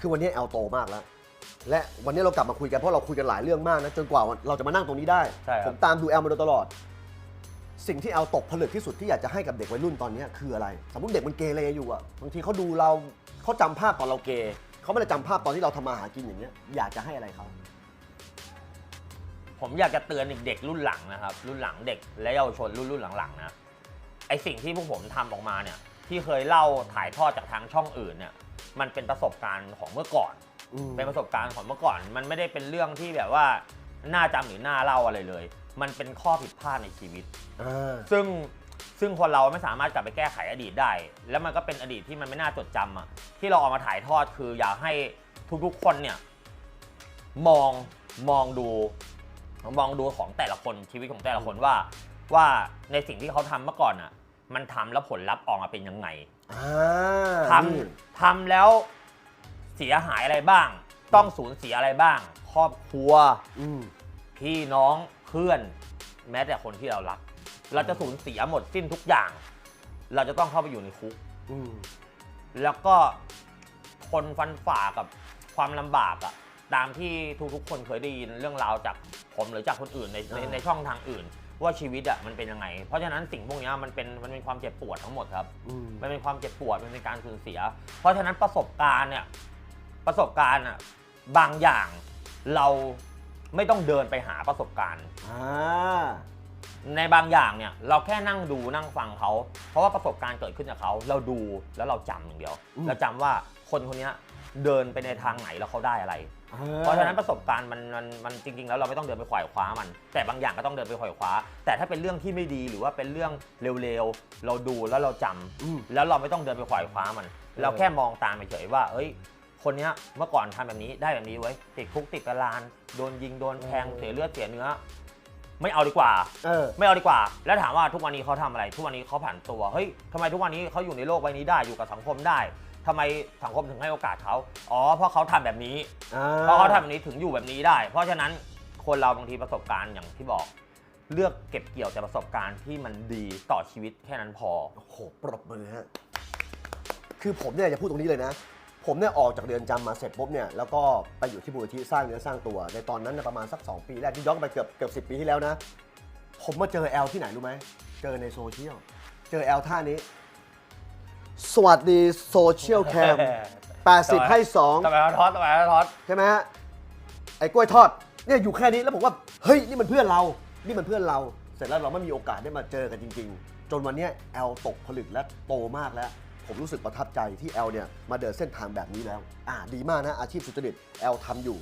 คือวันนี้แอลโตมากแล้ว และวันนี้เรากลับมาคุยกันเพราะเราคุยกันหลายเรื่องมากนะจนกว่าเราจะมานั่งตรงนี้ได้ ใช่ครับ ผมตามดูแอลมาโดยตลอด สิ่งที่แอลตกผลึกที่สุดที่อยากจะให้กับเด็กวัยรุ่นตอนนี้คืออะไร สมมติเด็กมันเกเรอยู่อะบางทีเขาดูเราเขาจำภาพตอนเราเกเขาไม่ได้จำภาพตอนที่เราทำมาหากินอย่างเงี้ยอยากจะให้อะไรเขาผมอยากจะเตือนเด็กๆรุ่นหลังนะครับ รุ่นหลังเด็กและเยาวชนรุ่นรุ่นหลังๆนะไอสิ่งที่พวกผมทำออกมาเนี่ย ที่เคยเล่าถ่ายทอดจากทางช่องอื่นเนี่ย มันเป็นประสบการณ์ของเมื่อก่อนอืมเป็นประสบการณ์ของเมื่อก่อน มันไม่ได้เป็นเรื่องที่แบบว่าน่าจำหรือน่าเล่าอะไรเลย มันเป็นข้อผิดพลาดในชีวิตอ่าซึ่งซึ่งคนเราไม่สามารถกลับไปแก้ไขอดีตได้ แล้วมันก็เป็นอดีตที่มันไม่น่าจดจำอะที่เราเอามาถ่ายทอดคืออยากให้ทุกๆคนเนี่ยมองมองดูมองดูของแต่ละคนชีวิตของแต่ละคนว่า ว่าในสิ่งที่เขาทำเมื่อก่อนอะ มันทำแล้วผลลัพธ์ออกมาเป็นยังไงอ่าทำ ทำแล้วเสียหายอะไรบ้าง ต้องสูญเสียอะไรบ้าง ครอบครัวอืมพี่น้องเพื่อน แม้แต่คนที่เรารัก เราจะสูญเสียหมดสิ้นทุกอย่าง เราจะต้องเข้าไปอยู่ในคุกอืมแล้วก็ทนฟันฝ่ากับความลำบากอะตามที่ทุกๆคนเคยได้ยินเรื่องราวจากผมหรือจากคนอื่นในในอ่าในช่องทางอื่น ว่าชีวิตอะมันเป็นยังไง เพราะฉะนั้นสิ่งพวกเนี้ยมันเป็นมันเป็นความเจ็บปวดทั้งหมดครับอืมมันเป็นความเจ็บปวดมันเป็นการสูญเสีย เพราะฉะนั้นประสบการณ์เนี่ยประสบการณ์อะบางอย่างเราไม่ต้องเดินไปหาประสบการณ์อ่าในบางอย่างเนี่ยเราแค่นั่งดูนั่งฟังเขา เพราะว่าประสบการณ์เกิดขึ้นจากเขา เราดูแล้วเราจำอย่างเดียวอืมเราจำว่าคนคนเนี้ย เดินไปในทางไหนแล้วเขาได้อะไรอ่เพราะฉะนั้นประสบการณ์มันมันมันจริง ๆ แล้วเราไม่ต้องเดินไปขวายคว้ามัน แต่บางอย่างก็ต้องเดินไปขวายคว้า แต่ถ้าเป็นเรื่องที่ไม่ดีหรือว่าเป็นเรื่องเร็วๆ เราดูแล้วเราจำอืม แล้วเราไม่ต้องเดินไปขวายคว้ามัน เราแค่มองตามเฉยๆว่า เอ้ย คนเนี้ยเมื่อก่อนทำแบบนี้ได้แบบนี้ไว้ยติดคุกติดตารางโดนยิงโดนแทงเออเสียเลือดเสียเนื้อ ไม่เอาดีกว่า เออ ไม่เอาดีกว่า แล้วถามว่าทุกวันนี้เขาทำอะไร ทุกวันนี้เขาผ่านตัว เฮ้ยทำไมทุกวันนี้เขาอยู่ในโลกใบนี้ได้ อยู่กับสังคมได้ ทำไมสังคมถึงให้โอกาสเขาอ๋อเพราะเขาทำแบบนี้อ่เพราะเขาทำแบบนี้ถึงอยู่แบบนี้ได้ เพราะฉะนั้นคนเราบางทีประสบการณ์อย่างที่บอก เลือกเก็บเกี่ยวแต่ประสบการณ์ที่มันดีต่อชีวิตแค่นั้นพอ โอ้โหปรบมือฮะ คือผมเนี่ยจะพูดตรงนี้เลยนะ ผมเนี่ยออกจากเรือนจำมาเสร็จปุ๊บเนี่ยแล้วก็ไปอยู่ที่มูลนิธิสร้างเนื้อสร้างตัว ในตอนนั้นนะประมาณสัก 2 ปีแรกที่ย้อนไปเกือบเกือบสิปีที่แล้วนะ ผมมาเจอแอลที่ไหนรู้ไหม เจอในโซเชียล เจอแอลท่านี้ สวัสดีโซเชียลแคม80 ให้ ทำไมเขาทอดทำไมเขาทอด 2 ใช่ไหมฮะ ไอ้กล้วยทอดเนี่ยอยู่แค่นี้แล้วผมว่า เฮ้ย นี่มันเพื่อนเรา นี่มันเพื่อนเรา เสร็จแล้วเราไม่มีโอกาสได้มาเจอกันจริง ๆ จนวันเนี้ยแอลตกผลึกและโตมากแล้ว ผมรู้สึกประทับใจที่แอลเนี่ยมาเดินเส้นทางแบบนี้แล้ว อ่าดีมากนะอาชีพสุจริตแอลทำอยู่